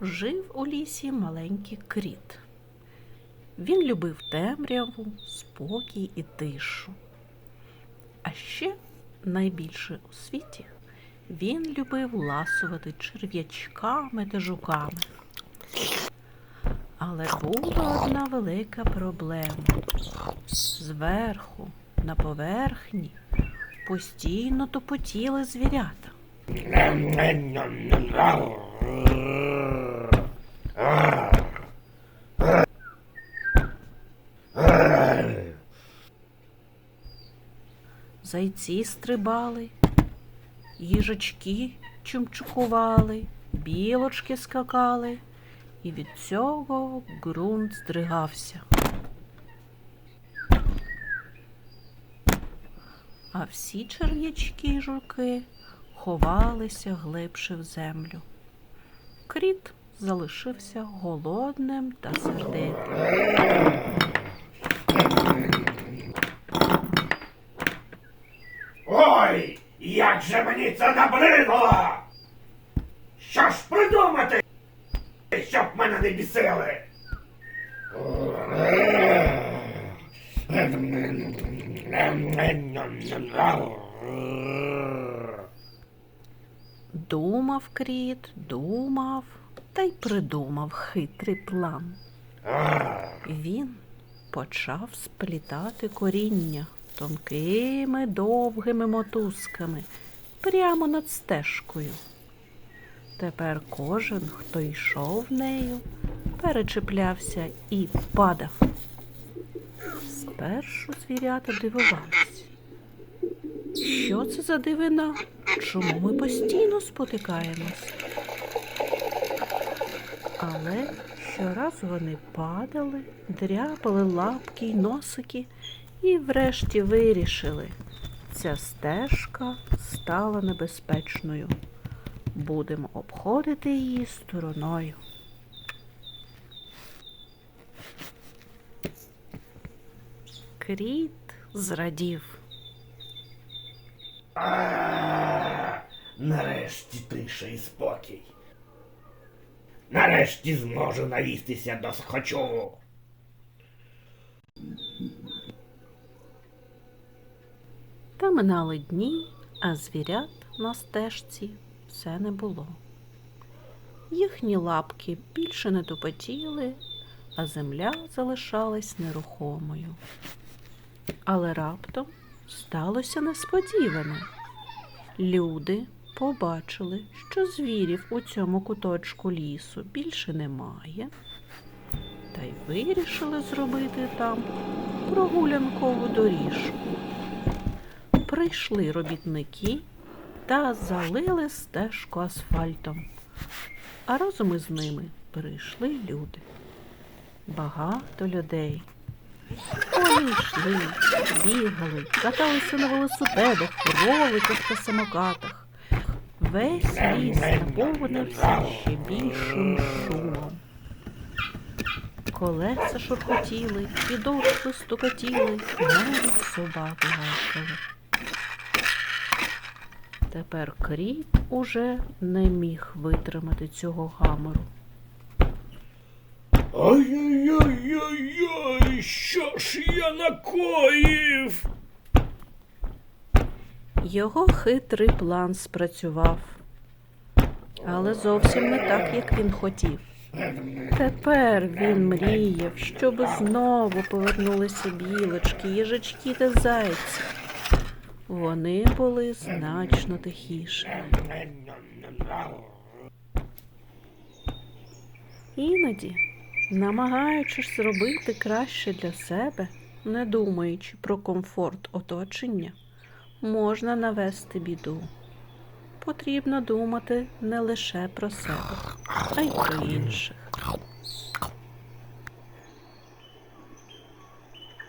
жив у лісі маленький кріт. Він любив темряву, спокій і тишу. А ще найбільше у світі він любив ласувати черв'ячками та жуками. Але була одна велика проблема. Зверху, на поверхні, постійно тупотіли звірята. Зайці стрибали, їжачки чумчукували, білочки скакали, і від цього ґрунт здригався. А всі черв'ячки й жуки ховалися глибше в землю. Кріт залишився голодним та сердитим. Ой, як же мені це набридло! Що ж придумати, щоб мене не бісили? Думав кріт, думав та й придумав хитрий план. Він почав сплітати коріння тонкими довгими мотузками прямо над стежкою. Тепер кожен, хто йшов нею, перечіплявся і падав. Спершу звірята дивувались. Що це за дивина? Чому ми постійно спотикаємось? Але щораз вони падали, дряпали лапки й носики і врешті вирішили. Ця стежка стала небезпечною. Будемо обходити її стороною. Кріт зрадів. Нарешті тиша і спокій. Нарешті зможу наїстися до схочу. Та минали дні, а звірят на стежці все не було. Їхні лапки більше не тупотіли, а земля залишалась нерухомою. Але раптом сталося несподіване. Люди побачили, що звірів у цьому куточку лісу більше немає, та й вирішили зробити там прогулянкову доріжку прийшли робітники та залили стежку асфальтом. А разом із ними прийшли люди. Багато людей. Вони йшли, бігали, каталися на велосипедах, роликах та самокатах. Весь ліс наповнився ще більшим шумом. Колеса шурхотіли, підошви стукотіли, навіть собаки гавкали. Тепер кріт уже не міг витримати цього гамору. Ой-ой-ой-ой, що ж я накоїв? Його хитрий план спрацював, але зовсім не так, як він хотів. Тепер він мріяв, щоб знову повернулися білочки, їжачки та зайці. Вони були значно тихішими. Іноді, намагаючись зробити краще для себе, не думаючи про комфорт оточення, можна навести біду. Потрібно думати не лише про себе, а й про інших.